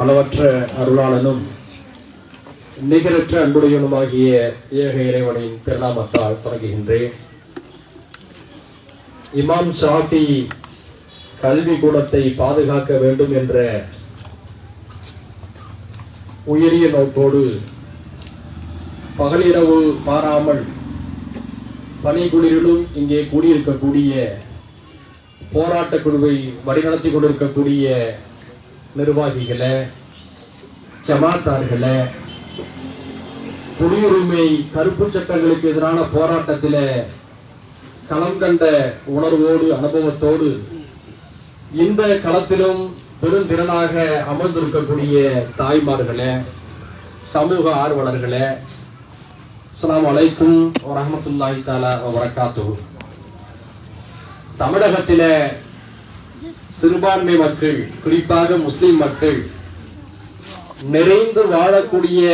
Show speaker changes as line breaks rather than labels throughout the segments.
அளவற்ற அருளாளனும் நிகரற்ற அன்புடையனுமாகிய ஏக இறைவனின் திருநாமத்தால் தொடங்குகின்றேன். இமாம் ஷாஃபி கல்வி கூடத்தை பாதுகாக்க வேண்டும் என்ற உயரிய நோக்கோடு பகலிரவு மாறாமல் பனிக்குளிரிலும் இங்கே கூடியிருக்கக்கூடிய போராட்ட குழுவை வழிநடத்தி கொண்டிருக்கக்கூடிய நிர்வாகிகளை ஜமாத்தார்களை குடியுரிமை கருப்பு சட்டங்களுக்கு எதிரான போராட்டத்தில் களம் கண்ட உணர்வோடு அனுபவத்தோடு இந்த களத்திலும் பெருந்திறனாக அமர்ந்திருக்கக்கூடிய தாய்மார்களே சமூக ஆர்வலர்களே அஸ்லாம் அலைக்கும் வரமத்துல்லாஹி தாலா வபரகாத்துஹு. தமிழகத்தில சிறுபான்மை மக்கள் குறிப்பாக முஸ்லிம் மக்கள் நிறைந்து வாழக்கூடிய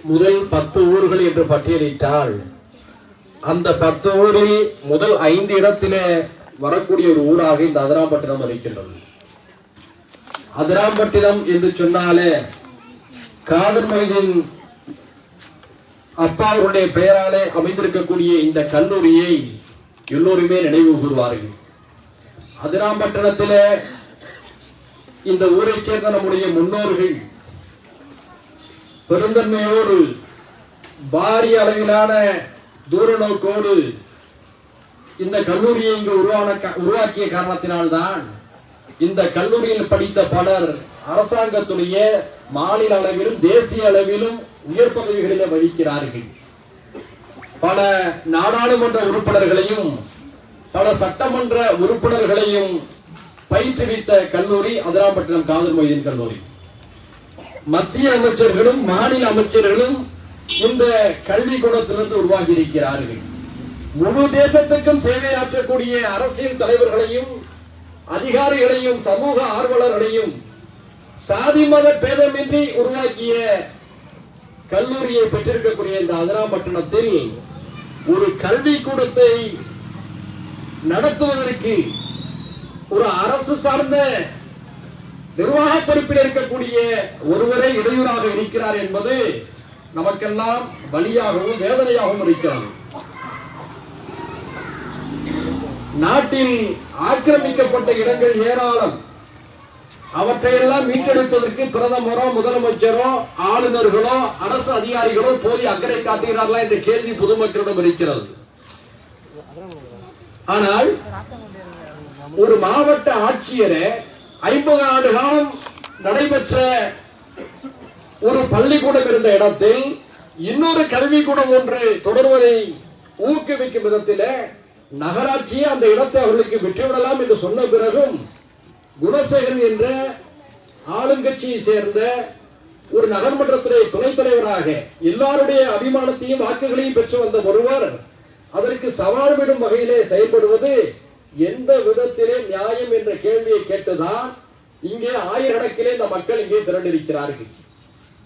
முதல் பத்து ஊர்கள் என்று பட்டியலிட்டால் அந்த பத்து ஊரில் முதல் ஐந்து இடத்திலே வரக்கூடிய ஒரு ஊராக இந்த அதிராம்பட்டினம் இருக்கின்றது அதிராம்பட்டினம் என்று சொன்னாலே காதர் மைதின் அப்பாவருடைய பெயராலே அமைந்திருக்கக்கூடிய இந்த கல்லூரியை எல்லோருமே நினைவு கூறுவார்கள். அதிராம்பட்டினத்திலே இந்த ஊரை சேர்ந்த நம்முடைய முன்னோர்கள் பெருந்தன்மையோடு பாரிய அளவிலான தூர நோக்கோடு இந்த கல்லூரியை இங்கு உருவான உருவாக்கிய காரணத்தினால்தான் இந்த கல்லூரியில் படித்த பலர் அரசாங்கத்துடைய மாநில அளவிலும் தேசிய அளவிலும் உயர் பதவிகளிலே வகிக்கிறார்கள். பல நாடாளுமன்ற உறுப்பினர்களையும் பல சட்டமன்ற உறுப்பினர்களையும் பயிற்றுவித்த கல்லூரி அதிராம்பட்டினம் காதல் மொய்தீன் கல்லூரி. மத்திய அமைச்சர்களும் மாநில அமைச்சர்களும் இந்த கல்வி கூடத்திலிருந்து உருவாகி இருக்கிறார்கள் முழு தேசத்துக்கும் சேவையாற்றக்கூடிய அரசியல் தலைவர்களையும் அதிகாரிகளையும் சமூக ஆர்வலர்களையும் சாதி மத பேதமின்றி உருவாக்கிய கல்லூரியை பெற்றிருக்கக்கூடிய இந்த அதிராம்பட்டினத்தில் ஒரு கல்வி கூடத்தை நடத்துவதற்கு ஒரு அரசு சார்ந்த நிர்வாக பொறுப்பில் இருக்கக்கூடிய ஒருவரே இடையூறாக இருக்கிறார் என்பது நமக்கெல்லாம் வழியாகவும் வேதனையாகவும் இருக்கிறது நாட்டில் ஆக்கிரமிக்கப்பட்ட இடங்கள் ஏராளம். அவற்றையெல்லாம் மீட்டெடுப்பதற்கு பிரதமரோ முதலமைச்சரோ ஆளுநர்களோ அரசு அதிகாரிகளோ போதிய அக்கறை காட்டுகிறார்களா என்ற கேள்வி பொதுமக்களிடம் இருக்கிறது. ஆனால் ஒரு மாவட்ட ஆட்சியரே ஐம்பது ஆண்டு காலம் நடைபெற்ற ஒரு பள்ளிக்கூடம் இருந்த இடத்தில் இன்னொரு கல்விக்கூடம் ஒன்று தொடர்வதை ஊக்குவிக்கும் விதத்தில் நகராட்சியே அந்த இடத்தை அவர்களுக்கு விட்டுவிடலாம் என்று சொன்ன பிறகும் குணசேகரன் என்ற ஆளுங்கட்சியை சேர்ந்த ஒரு நகர்மன்றத்துறை துணைத் தலைவராக எல்லாருடைய அபிமானத்தையும் வாக்குகளையும் பெற்று வந்த ஒருவர் அதற்கு சவால் விடும் வகையிலே செயல்படுவது எந்த விதத்திலே நியாயம் என்ற கேள்வியை கேட்டுதான் இங்கே ஆயிரக்கணக்கிலே இந்த மக்கள் இங்கே திரண்டிருக்கிறார்கள்.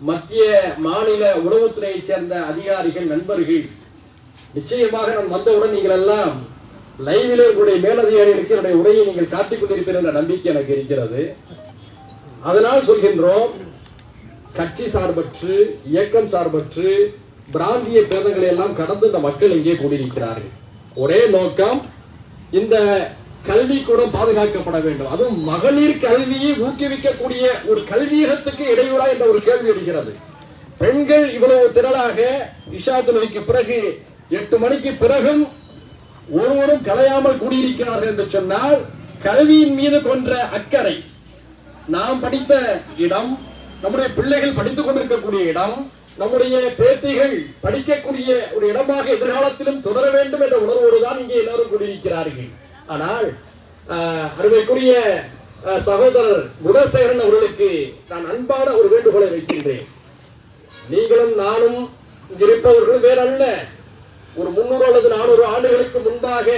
மத்திய மாநில உணவுத்துறையைச் சேர்ந்த அதிகாரிகள் நண்பர்கள் நிச்சயமாக நான் வந்தவுடன் நீங்கள் எல்லாம் லைவிலே உங்களுடைய மேலதிகாரிகளுக்கு என்னுடைய உரையை நீங்கள் காட்டிக் கொண்டிருப்பீர்கள் என்ற நம்பிக்கை எனக்கு இருக்கிறது. அதனால் சொல்கின்றோம் கட்சி சார்பற்று இயக்கம் சார்பற்று பிராந்திய பேதங்களை எல்லாம் கடந்து இந்த மக்கள் இங்கே கூடியிருக்கிறார்கள் ஒரே நோக்கம் இந்த கல்வி கூட பாதுகாக்கப்பட வேண்டும். அதுவும் மகளிர் கல்வியை ஊக்குவிக்கக்கூடிய ஒரு கல்வியகத்துக்கு இடையூறா என்ற ஒரு கேள்வி எடுக்கிறது பெண்கள் இவ்வளவு திரளாக இஷா தொழுகைக்கு பிறகு எட்டு மணிக்கு பிறகும் ஒருவரும் கலையாமல் கூடியிருக்கிறார்கள் என்று சொன்னால் கல்வியின் மீது கொன்ற அக்கறை நாம் படித்த இடம் நம்முடைய பிள்ளைகள் படித்துக் கொண்டிருக்கக்கூடிய இடம் நம்முடைய பேத்திகள் படிக்கக்கூடிய ஒரு இடமாக எதிர்காலத்திலும் தொடர வேண்டும் என்ற உணர்வோடு தான் இங்கே எல்லாரும் கூடியிருக்கிறார்கள். ஆனால் அருமைக்குரிய சகோதரர் குணசேகரன் அவர்களுக்கு நான் அன்பான ஒரு வேண்டுகோளை வைக்கின்றேன். நீங்களும் நானும் இருப்பவர்கள் வேறல்ல. ஒரு முன்னூறு அல்லது நானூறு ஆண்டுகளுக்கு முன்பாக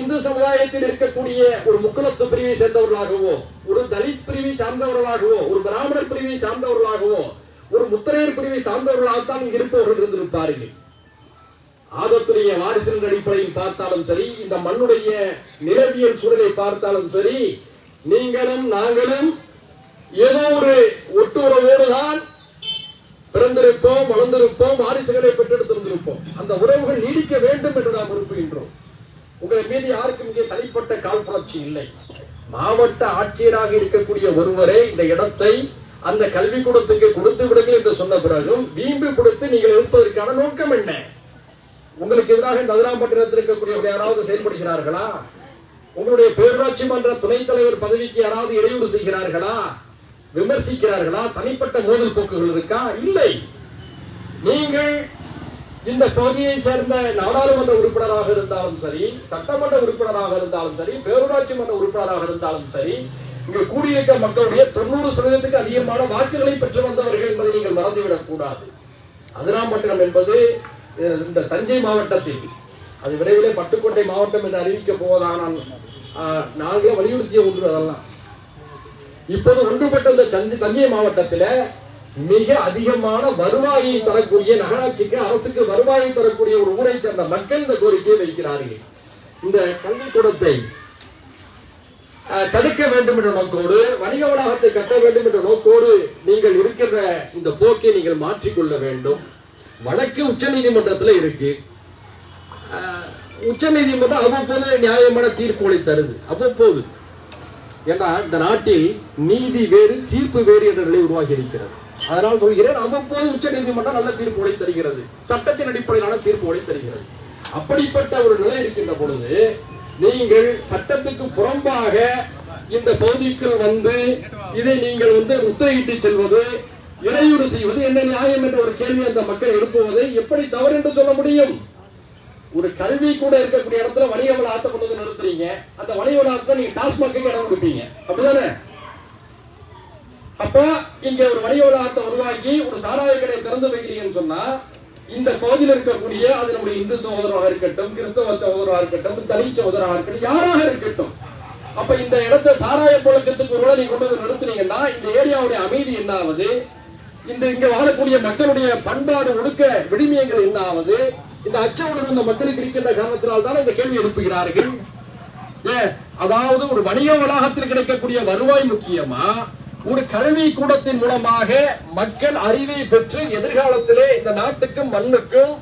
இந்து சமுதாயத்தில் இருக்கக்கூடிய ஒரு முக்குலத்து பிரிவை சேர்ந்தவர்களாகவோ ஒரு தலித் பிரிவை சார்ந்தவர்களாகவோ ஒரு பிராமணர் பிரிவை சார்ந்தவர்களாகவோ ஒரு முத்திரையர் பிரிவை சார்ந்தவர்களாகத்தான் இங்கு இருப்பவர்கள் இருந்திருப்பார்கள். ஆதத்துடைய வாரிசின் அடிப்படையில் பார்த்தாலும் சரி இந்த மண்ணுடைய நிலவியல் சூழலை பார்த்தாலும் சரி நீங்களும் நாங்களும் ஏதோ ஒரு ஒட்டுறவோடு தான் பிறந்திருப்போம் வளர்ந்திருப்போம் வாரிசுகளை பெற்றெடுத்திருந்திருப்போம். அந்த உறவுகள் நீடிக்க வேண்டும் என்று நாம் விரும்புகின்றோம். உங்களை மீது யாருக்கும் இங்கே தனிப்பட்ட காழ்ப்புணர்ச்சி இல்லை. மாவட்ட ஆட்சியராக இருக்கக்கூடிய ஒருவரே இந்த இடத்தை அந்த கல்விக்கூடத்துக்கு கொடுத்து விடுங்கள் என்று சொன்ன பிறகும் வீம்பு கொடுத்து நீங்கள் இருப்பதற்கான நோக்கம் என்ன? உங்களுக்கு எதிராக இந்த அதிராம்பட்டினத்தில் இருக்கக்கூடிய யாராவது செயல்படுகிறார்களா? உங்களுடைய பேரூராட்சி மன்ற துணைத் தலைவர் பதவிக்கு யாராவது இடையூறு செய்கிறார்களா? விமர்சிக்கிறார்களா? தனிப்பட்ட மோதல் போக்குகள் இருக்கா? இல்லை. நீங்கள் இந்த பகுதியை சேர்ந்த நாடாளுமன்ற உறுப்பினராக இருந்தாலும் சரி சட்டமன்ற உறுப்பினராக இருந்தாலும் சரி பேரூராட்சி மன்ற உறுப்பினராக இருந்தாலும் சரி இங்கு கூடியிருக்க மக்களுடைய தொண்ணூறு சதவீதத்துக்கு அதிகமான வாக்குகளை பெற்று வந்தவர்கள் என்பதை நீங்கள் மறந்துவிடக் கூடாது அதிராம்பட்டினம் என்பது இந்த தஞ்சை மாவட்டத்தில் அது விரைவிலே பட்டுக்கோட்டை மாவட்டம் என்று அறிவிக்க போவதானால் ஆஹ், நாங்களே வலியுறுத்திய ஒன்று அதெல்லாம். இப்போது ஒன்றுபட்ட இந்த தஞ்சை தஞ்சை மாவட்டத்தில் மிக அதிகமான வருவாயை தரக்கூடிய நகராட்சிக்கு அரசுக்கு வருவாயை தரக்கூடிய ஒரு ஊரை சேர்ந்த மக்கள் இந்த கோரிக்கையை வைக்கிறார்கள். இந்த கல்விக்கூடத்தை அஹ், தடுக்க வேண்டும் என்ற நோக்கோடு வணிக வளாகத்தை கட்ட வேண்டும் என்ற நோக்கோடு நீங்கள் இருக்கிற இந்த போக்கை நீங்கள் மாற்றிக்கொள்ள வேண்டும். வழக்கு உச்ச நீதிமன்றத்தில் இருக்கு. உச்ச நீதிமன்றம் அவ்வப்போது நியாயமான தீர்ப்புகளை தருது. அவ்வப்போது. ஏன்னா இந்த நாட்டில் நீதி வேறு தீர்ப்பு வேறு என்ற நிலை உருவாகி இருக்கிறது. அதனால் சொல்கிறேன் அவ்வப்போது உச்ச நீதிமன்றம் நல்ல தீர்ப்புகளை தருகிறது. சட்டத்தின் அடிப்படையிலான தீர்ப்புகளை தருகிறது. அப்படிப்பட்ட ஒரு நிலை இருக்கின்ற பொழுது நீங்கள் சட்டத்துக்கு புறம்பாக இந்த பகுதிக்குள் வந்து இதை நீங்கள் வந்து முத்திரையிட்டு செல்வது இடையூறு செய்வது என்ன நியாயம் என்ற ஒரு கேள்வி அந்த மக்கள் எழுப்புவதை எப்படி தவறு என்று சொல்ல முடியும்? ஒரு கல்வி கூட இருக்கக்கூடிய இடத்துல வணிக வளாகத்தை கொண்டு வந்து நிறுத்துறீங்க. அந்த வணிக வளாகத்தை நீங்க டாஸ்மாக்கு இடம் கொடுப்பீங்க. அப்படிதானே? அப்ப இங்க ஒரு வணிக வளாகத்தை உருவாக்கி ஒரு சாராய கடையை திறந்து வைக்கிறீங்கன்னு சொன்னா இந்த பகுதியில் இருக்கக்கூடிய அது நம்முடைய இந்து சகோதரமாக இருக்கட்டும் கிறிஸ்தவ சகோதரமாக இருக்கட்டும் தனி சகோதரமாக இருக்கட்டும் யாராக இருக்கட்டும் அப்ப இந்த இடத்தை சாராய புழக்கத்துக்கு ஒரு நீங்க கொண்டு வந்து நிறுத்துனீங்கன்னா இந்த ஏரியாவுடைய அமைதி என்ன ஆகுது இந்த இங்க வாழக்கூடிய மக்களுடைய பண்பாடு ஒடுக்க விடுமியங்கள் என்ன இந்த அச்ச உணர்வு இந்த மக்களுக்கு இருக்கின்ற காரணத்தினால் தான் இந்த கேள்வி எழுப்புகிறார்கள்? ஏ, அதாவது ஒரு வணிக வளாகத்தில் கிடைக்கக்கூடிய வருவாய் முக்கியமா? ஒரு கல்வி கூடத்தின் மூலமாக மக்கள் அறிவை பெற்று எதிர்காலத்திலே இந்த நாட்டுக்கும் மண்ணுக்கும்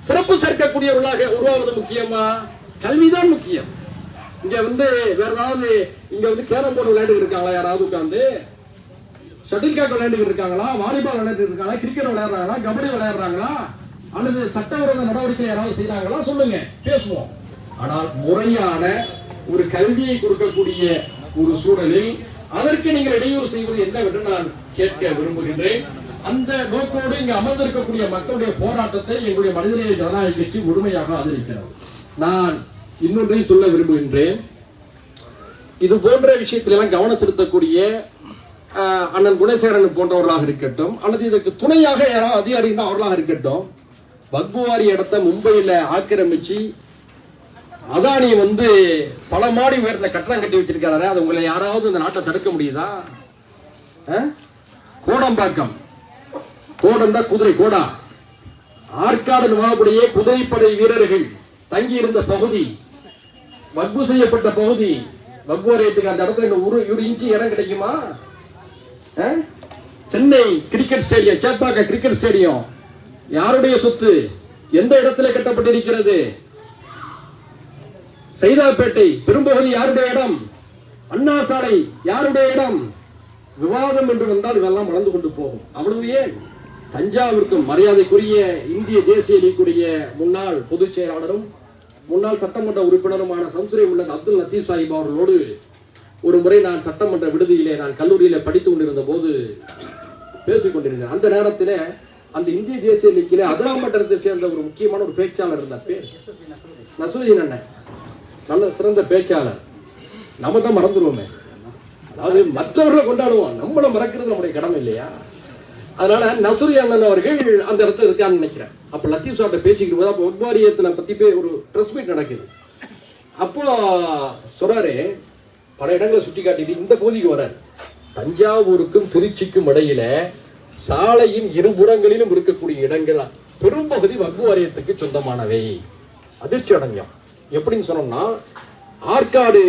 சிறப்பு சேர்க்கக்கூடியவர்களாக உருவாவது முக்கியமா? கல்விதான் முக்கியம். இங்க வந்து வேற ஏதாவது இங்க வந்து கேரம் போர்டு விளையாட்டு இருக்காங்களா? யாராவது உட்காந்து ஷட்டில் காக் விளையாண்டு இருக்காங்களா? வாலிபால் விளையாண்டு இருக்காங்களா? கிரிக்கெட் விளையாடுறாங்களா? கபடி விளையாடுறாங்களா? அல்லது சட்டவிரோத நடவடிக்கை யாராவது செய்யறாங்களா சொல்லுங்க. பேசுவோம். ஆனால் முறையான ஒரு கல்வியை கொடுக்கக்கூடிய ஒரு சூழலில் அதற்கு நீங்கள் இடையூறு செய்வது என்னவென்று நான் கேட்க விரும்புகின்றேன். அந்த நோக்கோடு இங்கு அமர்ந்திருக்கக்கூடிய மக்களுடைய போராட்டத்தை எங்களுடைய மனிதநேய ஜனநாயக கட்சி முழுமையாக ஆதரிக்கிறது. நான் இன்னொன்றையும் சொல்ல விரும்புகின்றேன். இது போன்ற விஷயத்திலெல்லாம் கவனம் செலுத்தக்கூடிய அண்ணன் குணசேகரன் போன்றவர்களாக இருக்கட்டும் அல்லது இதற்கு துணையாக யாராவது அதிகாரி இருந்தால் அவர்களாக இருக்கட்டும் பக்புவாரி இடத்தை மும்பையில ஆக்கிரமிச்சு அதானி வந்து பல மாடி உயரத்தில் கட்டணம் கட்டி வச்சிருக்காரு அது உங்களை யாராவது இந்த நாட்டை தடுக்க முடியுதா? கோடம்பாக்கம். கோடம் தான் குதிரை கோடா. ஆற்காடு நவாபுடைய குதிரைப்படை வீரர்கள் தங்கி இருந்த பகுதி வக்பு செய்யப்பட்ட பகுதி. வக்பு அந்த இடத்துல இன்னும் ஒரு இன்ச்சு இடம் கிடைக்குமா? Chennai cricket stadium Chepauk cricket stadium யாருடைய சொத்து? எந்த இடத்துல கட்டப்பட்டிருக்கிறது? சைதாப்பேட்டை பெரும்பகுதி யாருடைய இடம்? அண்ணா சாலை யாருடைய இடம்? விவாதம் என்று வந்தால் இதெல்லாம் வளர்ந்து கொண்டு போகும். அவ்வளவு ஏன்? தஞ்சாவிற்கும் மரியாதைக்குரிய இந்திய தேசிய லீக்குடைய முன்னாள் பொதுச் செயலாளரும் முன்னாள் சட்டமன்ற உறுப்பினருமான சம்சுரை உள்ள அப்துல் லத்தீப் சாஹிப் அவர்களோடு ஒரு முறை நான் சட்டமன்ற விடுதியிலே நான் கல்லூரியிலே படித்துக் கொண்டிருந்த போது பேசிக்கொண்டிருந்தேன். அந்த நேரத்தில் அந்த இந்திய தேசிய லீக்கிலே அதிராமண்டலத்தை சேர்ந்த ஒரு முக்கியமான ஒரு பேச்சாளர் இருந்தார். பேர் நசுதீன் அண்ணன். நல்ல சிறந்த பேச்சாளர். நம்ம தான் மறந்துடுவோமே அதாவது மற்றவர்களை கொண்டாடுவோம். நம்மளை மறக்கிறது நம்முடைய கடமை இல்லையா? அதனால நசுரி அண்ணன் அவர்கள் அந்த இடத்துல இருக்கான்னு நினைக்கிறேன். அப்ப லத்தீப் சாட்டை பேசிக்கிட்டு போது அப்போ உட்வாரியத்தை பத்தி போய் ஒரு ப்ரெஸ் மீட் நடக்குது. அப்போ சொல்றாரு பல இடங்களை சுட்டி காட்டிட்டு இந்த பகுதிக்கு வராரு தஞ்சாவூருக்கும் திருச்சிக்கும் இடையில சாலையின் இருபுறங்களிலும் இருக்கக்கூடிய இடங்கள் பெரும்பகுதி வக்பு வாரியத்துக்கு சொந்தமானவை. அதிர்ச்சி அடைஞ்சோம் எப்படின்னு சொன்னோம்னா ஆற்காடு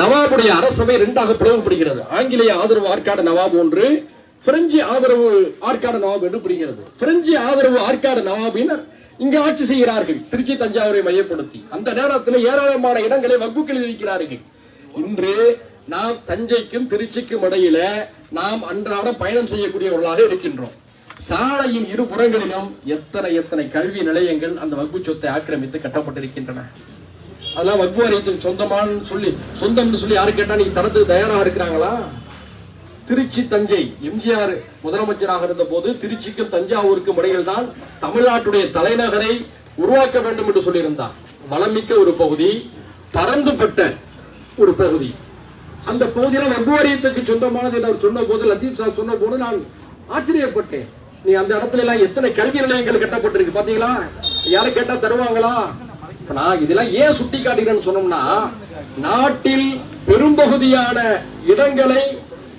நவாபுடைய அரசவை ரெண்டாக பிளவுபடுகிறது. ஆங்கிலேய ஆதரவு ஆற்காடு நவாப் ஒன்று பிரெஞ்சு ஆதரவு ஆற்காடு நவாப் என்று புரிகிறது. பிரெஞ்சு ஆதரவு ஆற்காடு நவாபினர் இங்கு ஆட்சி செய்கிறார்கள். திருச்சி தஞ்சாவூரை மையப்படுத்தி. அந்த நேரத்தில் ஏராளமான இடங்களை வகுப்புகள் எழுதி இன்று நாம் தஞ்சைக்கும் திருச்சிக்கும் இடையில நாம் அன்றாட பயணம் செய்யக்கூடியவர்களாக இருக்கின்றோம். சாலையின் இரு புறங்களிலும் எத்தனை எத்தனை கல்வி நிலையங்கள் அந்த வகுப்பு சொத்தை ஆக்கிரமித்து கட்டப்பட்டிருக்கின்றன? அதெல்லாம் வகுப்பு வாரியத்தின் சொந்தமான்னு சொல்லி சொந்தம்னு சொல்லி யாரு கேட்டா நீங்க தரத்துக்கு தயாரா இருக்கிறாங்களா? திருச்சி தஞ்சை எம்ஜிஆர் முதலமைச்சராக இருந்த போது திருச்சிக்கும் தஞ்சாவூருக்கும் இடையில் தான் தமிழ்நாட்டுடைய தலைநகரை உருவாக்க வேண்டும் என்று சொல்லியிருந்தார். வளமிக்க ஒரு பகுதி பரந்துபட்ட ஒரு பகுதி. அந்த பகுதியில வக்பு சொந்தமானது என்று அவர் சொன்ன போது லத்தீப் சார் சொன்ன போது நான் ஆச்சரியப்பட்டேன். நீ அந்த இடத்துல எல்லாம் எத்தனை கல்வி நிலையங்கள் கட்டப்பட்டிருக்கு பாத்தீங்களா? யாரும் கேட்டா தருவாங்களா? நான் இதெல்லாம் ஏன் சுட்டி காட்டுகிறேன்னு சொன்னோம்னா நாட்டில் பெரும்பகுதியான இடங்களை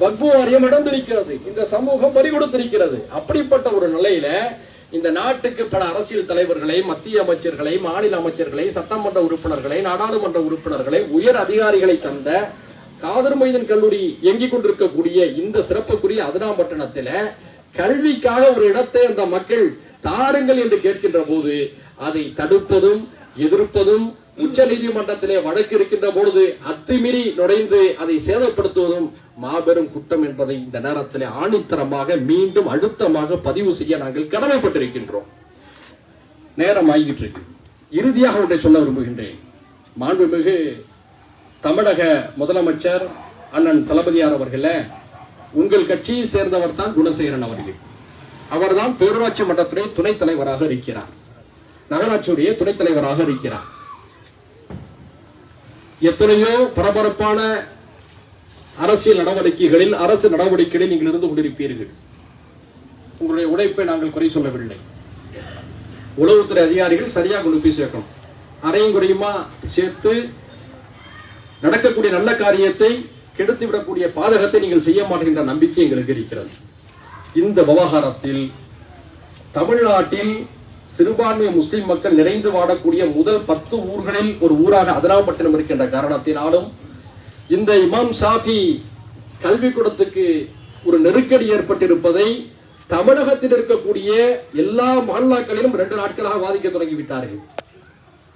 வக்பு இடம் இழந்திருக்கிறது இந்த சமூகம் பறி கொடுத்திருக்கிறது. அப்படிப்பட்ட ஒரு நிலையில இந்த நாட்டுக்கு பல அரசியல் தலைவர்களை மத்திய அமைச்சர்களை மாநில அமைச்சர்களை சட்டமன்ற உறுப்பினர்களை நாடாளுமன்ற உறுப்பினர்களை உயர் அதிகாரிகளை தந்த காதர் மைதன் கல்லூரி இயங்கிக் கொண்டிருக்கக்கூடிய இந்த சிறப்புக்குரிய அதினாம்பட்டினத்தில கல்விக்காக ஒரு இடத்தை அந்த மக்கள் தாருங்கள் என்று கேட்கின்ற போது அதை தடுப்பதும் எதிர்ப்பதும் உச்ச நீதிமன்றத்திலே வழக்கு இருக்கின்ற பொழுது அத்துமீறி நுழைந்து அதை சேதப்படுத்துவதும் மாபெரும் குற்றம் என்பதை இந்த நேரத்திலே ஆணித்தரமாக மீண்டும் அழுத்தமாக பதிவு செய்ய நாங்கள் கடமைப்பட்டிருக்கின்றோம். நேரம் ஆகிட்டு இருக்கு இறுதியாக ஒன்றை சொல்ல விரும்புகின்றேன். மாண்புமிகு தமிழக முதலமைச்சர் அண்ணன் தளபதியார் அவர்களே உங்கள் கட்சியை சேர்ந்தவர் தான் குணசேகரன் அவர்கள். அவர்தான் பேரூராட்சி மன்றத்துடைய துணைத் தலைவராக இருக்கிறார். நகராட்சியுடைய துணைத் தலைவராக இருக்கிறார். எத்தனையோ பரபரப்பான அரசியல் நடவடிக்கைகளில் அரசு நடவடிக்கைகளில் நீங்கள் இருந்து கொண்டிருப்பீர்கள். உங்களுடைய உழைப்பை நாங்கள் குறை சொல்லவில்லை. உளவுத்துறை அதிகாரிகள் சரியாக கொண்டு போய் சேர்க்கணும். அரையும் குறையுமா சேர்த்து நடக்கக்கூடிய நல்ல காரியத்தை கெடுத்து விடக்கூடிய பாதகத்தை நீங்கள் செய்ய மாட்டேங்கிற நம்பிக்கை எங்களுக்கு இருக்கிறது. இந்த விவகாரத்தில் தமிழ்நாட்டில் சிறுபான்மை முஸ்லிம் மக்கள் நிறைந்து வாடக்கூடிய முதல் பத்து ஊர்களில் ஒரு ஊராக அதனாபட்டினம் இருக்கின்ற காரணத்தினாலும் இந்த இமாம் சாஃபி கல்விக்கூடத்துக்கு ஒரு நெருக்கடி ஏற்பட்டிருப்பதை தமிழகத்தில் இருக்கக்கூடிய எல்லா மகல்லாக்களிலும் ரெண்டு நாட்களாக வாதிக்க தொடங்கிவிட்டார்கள்.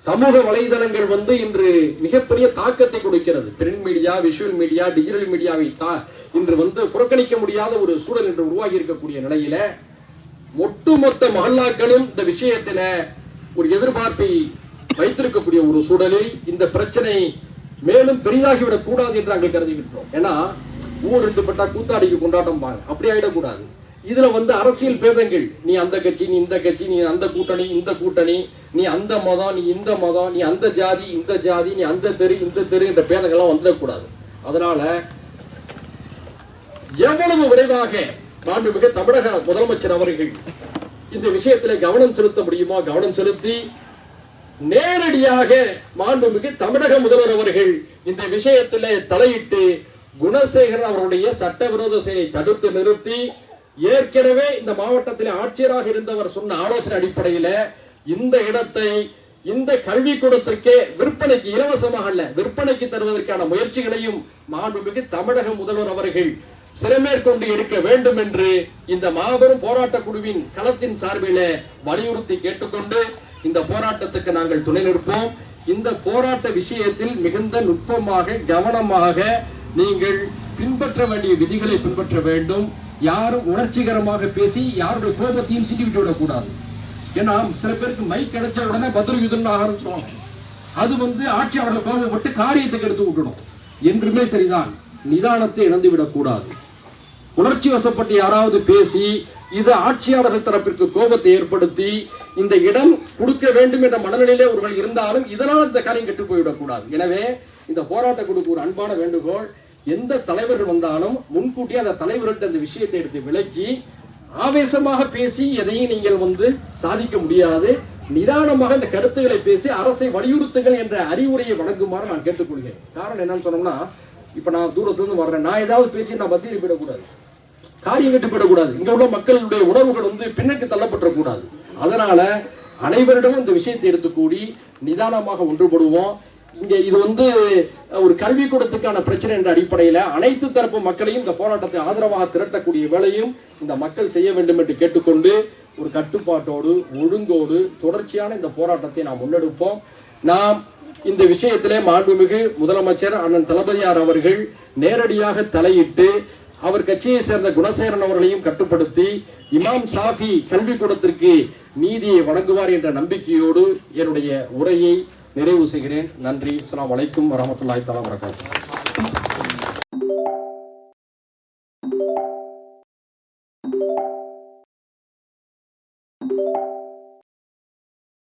சமூக வலைதளங்கள் வந்து இன்று மிகப்பெரிய தாக்கத்தை கொடுக்கிறது. Print media visual media digital மீடியாவை தான் இன்று வந்து புறக்கணிக்க முடியாத ஒரு சூழல் என்று உருவாகி இருக்கக்கூடிய நிலையில ஒட்டுமொத்த மகல்லாக்களும் இந்த விஷயத்துல ஒரு எதிர்பார்ப்பை வைத்திருக்கக்கூடிய ஒரு சூழலில் இந்த பிரச்சனை மேலும் பெரிதாகிவிடக் கூடாது என்று நாங்கள் கருதுகின்றோம். ஏன்னா ஊர் எடுத்துப்பட்டா கூத்தாடிக்கு கொண்டாட்டம் பாரு. அப்படி ஆயிடக்கூடாது. இதுல வந்து அரசியல் பேதங்கள். நீ அந்த கட்சி நீ இந்த கட்சி நீ அந்த கூட்டணி இந்த கூட்டணி நீ அந்த மதம் நீ இந்த மதம் நீ அந்த ஜாதி இந்த ஜாதி நீ அந்த தெரு இந்த தெரு என்ற பேதங்கள்லாம் வந்துடக்கூடாது. அதனால எவ்வளவு விரைவாக மாண்புமிகு தமிழக முதலமைச்சர் அவர்கள் இந்த விஷயத்தில் கவனம் செலுத்த முடியுமா? கவனம் செலுத்தி நேரடியாக மாண்புமிகு தமிழக முதல்வர் அவர்கள் இந்த விஷயத்தில் தலையிட்டு குணசேகரன் அவருடைய சட்டவிரோத செயலை தடுத்து நிறுத்தி ஏற்கனவே இந்த மாவட்டத்தில் ஆட்சியராக இருந்தவர் சொன்ன ஆலோசனை அடிப்படையில இந்த இடத்தை இந்த கல்விக்கூடத்திற்கே விற்பனைக்கு இலவசமாக அல்ல விற்பனைக்கு தருவதற்கான முயற்சிகளையும் மாண்புமிகு தமிழக முதல்வர் அவர்கள் சிறமேற்கொண்டு எடுக்க வேண்டும் என்று இந்த மாபெரும் போராட்ட குழுவின் களத்தின் சார்பில வலியுறுத்தி கேட்டுக்கொண்டு இந்த போராட்டத்துக்கு நாங்கள் துணை நிற்போம். இந்த போராட்ட விஷயத்தில் மிகுந்த நுட்பமாக கவனமாக நீங்கள் பின்பற்ற வேண்டிய விதிகளை பின்பற்ற வேண்டும். யாரும் உணர்ச்சிகரமாக பேசி யாருடைய கோபத்தையும் சிட்டி விட்டு விடக்கூடாது. ஏன்னா சில பேருக்கு மைக் கிடைச்ச உடனே பதில் யுதன் ஆரம்பிச்சிருவாங்க அது வந்து ஆட்சியாளர்கள் கோபப்பட்டு காரியத்துக்கு எடுத்து விட்டுடும். என்றுமே சரிதான். நிதானத்தை இழந்து விடக்கூடாது உணர்ச்சி வசப்பட்டு யாராவது பேசி இது ஆட்சியாளர்கள் தரப்பிற்கு கோபத்தை ஏற்படுத்தி இந்த இடம் கொடுக்க வேண்டும் என்ற மனநிலையிலே அவர்கள் இருந்தாலும் இதனால் இந்த காரியம் கெட்டு போய்விடக்கூடாது. எனவே இந்த போராட்ட குழுக்கு ஒரு அன்பான வேண்டுகோள் எந்த தலைவர்கள் வந்தாலும் முன்கூட்டியே அந்த தலைவர்கள்ட்ட அந்த விஷயத்தை எடுத்து விளக்கி ஆவேசமாக பேசி எதையும் நீங்கள் வந்து சாதிக்க முடியாது. நிதானமாக இந்த கருத்துக்களை பேசி அரசை வலியுறுத்துங்கள் என்ற அறிவுரையை வழங்குமாறு நான் கேட்டுக்கொள்கிறேன். காரணம் என்னன்னு சொன்னோம்னா இப்ப நான் தூரத்துல இருந்து வர்றேன். நான் ஏதாவது பேசி நான் பத்திரி விடக்கூடாது காரியம் கட்டுப்படக்கூடாது. இங்க உள்ள மக்களுடைய உணர்வுகள் வந்து பின்னுக்கு தள்ளப்பட்டக்கூடாது அதனால அனைவரிடமும் இந்த விஷயத்தை எடுத்துக்கூடி நிதானமாக ஒன்றுபடுவோம். இங்க இது வந்து ஒரு கல்விக்கூடத்துக்கான பிரச்சனை என்ற அடிப்படையில அனைத்து தரப்பு மக்களையும் இந்த போராட்டத்தை ஆதரவாக திரட்டக்கூடிய வேலையும் இந்த மக்கள் செய்ய வேண்டும் என்று கேட்டுக்கொண்டு ஒரு கட்டுப்பாட்டோடு ஒழுங்கோடு தொடர்ச்சியான இந்த போராட்டத்தை நாம் முன்னெடுப்போம். நாம் இந்த விஷயத்திலே மாண்புமிகு முதலமைச்சர் அண்ணன் தளபதியார் அவர்கள் நேரடியாக தலையிட்டு அவர் கட்சியை சேர்ந்த குணசேகரன் அவர்களையும் கட்டுப்படுத்தி இமாம் சாஃபி கல்விக்கூடத்திற்கு நீதியை வழங்குவார் என்ற நம்பிக்கையோடு என்னுடைய உரையை நிறைவு செய்கிறேன். நன்றி. அஸ்லாம் வலைக்கும் வரமத்துல்லாய் தலா வரகாத்துஹு